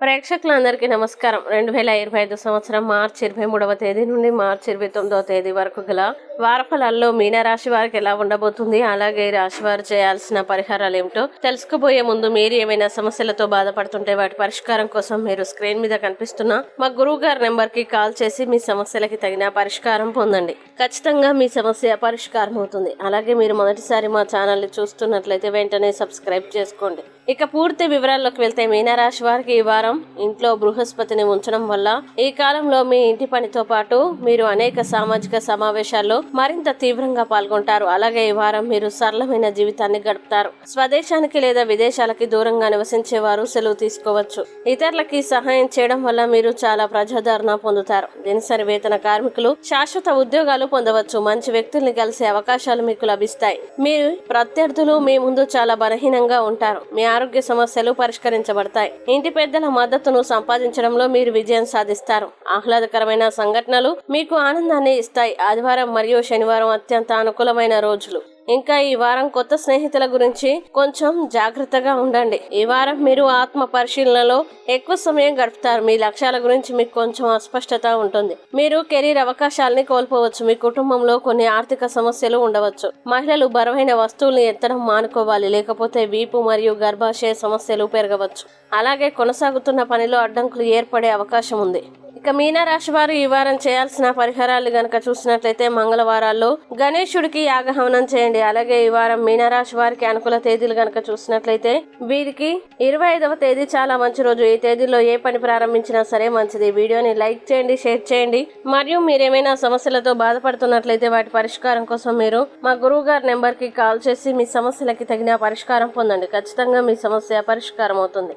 ప్రేక్షకులందరికీ నమస్కారం. రెండు వేల ఇరవై ఐదు సంవత్సరం మార్చి ఇరవై మూడవ తేదీ నుండి మార్చి ఇరవై తొమ్మిదవ తేదీ వరకు గల వారఫలాల్లో మీనరాశి వారికి ఎలా ఉండబోతుంది అలాగే ఈ రాశి వారు చేయాల్సిన పరిహారాలు ఏమిటో తెలుసుకోబోయే ముందు మీరు ఏమైనా సమస్యలతో బాధపడుతుంటే వాటి పరిష్కారం కోసం మీరు స్క్రీన్ మీద కనిపిస్తున్న మా గురువు గారి నెంబర్కి కాల్ చేసి మీ సమస్యలకి తగిన పరిష్కారం పొందండి. ఖచ్చితంగా మీ సమస్య పరిష్కారం అవుతుంది. అలాగే మీరు మొదటిసారి మా ఛానల్ని చూస్తున్నట్లయితే వెంటనే సబ్స్క్రైబ్ చేసుకోండి. ఇక పూర్తి వివరాల్లోకి వెళ్తే మీనరాశి వారికి ఈ వారం ఇంట్లో బృహస్పతిని ఉంచడం వల్ల ఈ కాలంలో మీ ఇంటి పనితో పాటు మీరు అనేక సామాజిక సమావేశాల్లో మరింత తీవ్రంగా పాల్గొంటారు. అలాగే ఈ వారం మీరు సరళమైన జీవితాన్ని గడుపుతారు. స్వదేశానికి లేదా విదేశాలకి దూరంగా నివసించేవారు సెలవు తీసుకోవచ్చు. ఇతరులకి సహాయం చేయడం వల్ల మీరు చాలా ప్రజాదరణ పొందుతారు. దినసరి వేతన కార్మికులు శాశ్వత ఉద్యోగాలు పొందవచ్చు. మంచి వ్యక్తుల్ని కలిసే అవకాశాలు మీకు లభిస్తాయి. మీ ప్రత్యర్థులు మీ ముందు చాలా బలహీనంగా ఉంటారు. మీ ఆరోగ్య సమస్యలు పరిష్కరించబడతాయి. ఇంటి పెద్దల మద్దతును సంపాదించడంలో మీరు విజయం సాధిస్తారు. ఆహ్లాదకరమైన సంఘటనలు మీకు ఆనందాన్ని ఇస్తాయి. ఆదివారం మరియు శనివారం అత్యంత అనుకూలమైన రోజులు. ఇంకా ఈ వారం కొత్త స్నేహితుల గురించి కొంచెం జాగ్రత్తగా ఉండండి. ఈ వారం మీరు ఆత్మ పరిశీలనలో ఎక్కువ సమయం గడుపుతారు. మీ లక్ష్యాల గురించి మీకు కొంచెం అస్పష్టత ఉంటుంది. మీరు కెరీర్ అవకాశాలని కోల్పోవచ్చు. మీ కుటుంబంలో కొన్ని ఆర్థిక సమస్యలు ఉండవచ్చు. మహిళలు బరువైన వస్తువుల్ని ఎత్తడం మానుకోవాలి. లేకపోతే వీపు మరియు గర్భాశయ సమస్యలు పెరగవచ్చు. అలాగే కొనసాగుతున్న పనిలో అడ్డంకులు ఏర్పడే అవకాశం ఉంది. ఇక మీనరాశి వారు ఈ వారం చేయాల్సిన పరిహారాలు గనక చూసినట్లయితే మంగళవారాల్లో గణేశుడికి యాగహవనం చేయండి. అలాగే ఈ వారం మీనరాశి వారికి అనుకూల తేదీలు గనక చూసినట్లయితే వీరికి ఇరవై ఐదవ తేదీ చాలా మంచి రోజు. ఈ తేదీలో ఏ పని ప్రారంభించినా సరే మంచిది. వీడియోని లైక్ చేయండి షేర్ చేయండి. మరియు మీరేమైనా సమస్యలతో బాధపడుతున్నట్లయితే వాటి పరిష్కారం కోసం మీరు మా గురువు గారి నెంబర్కి కాల్ చేసి మీ సమస్యలకి తగిన పరిష్కారం పొందండి. ఖచ్చితంగా మీ సమస్య పరిష్కారం అవుతుంది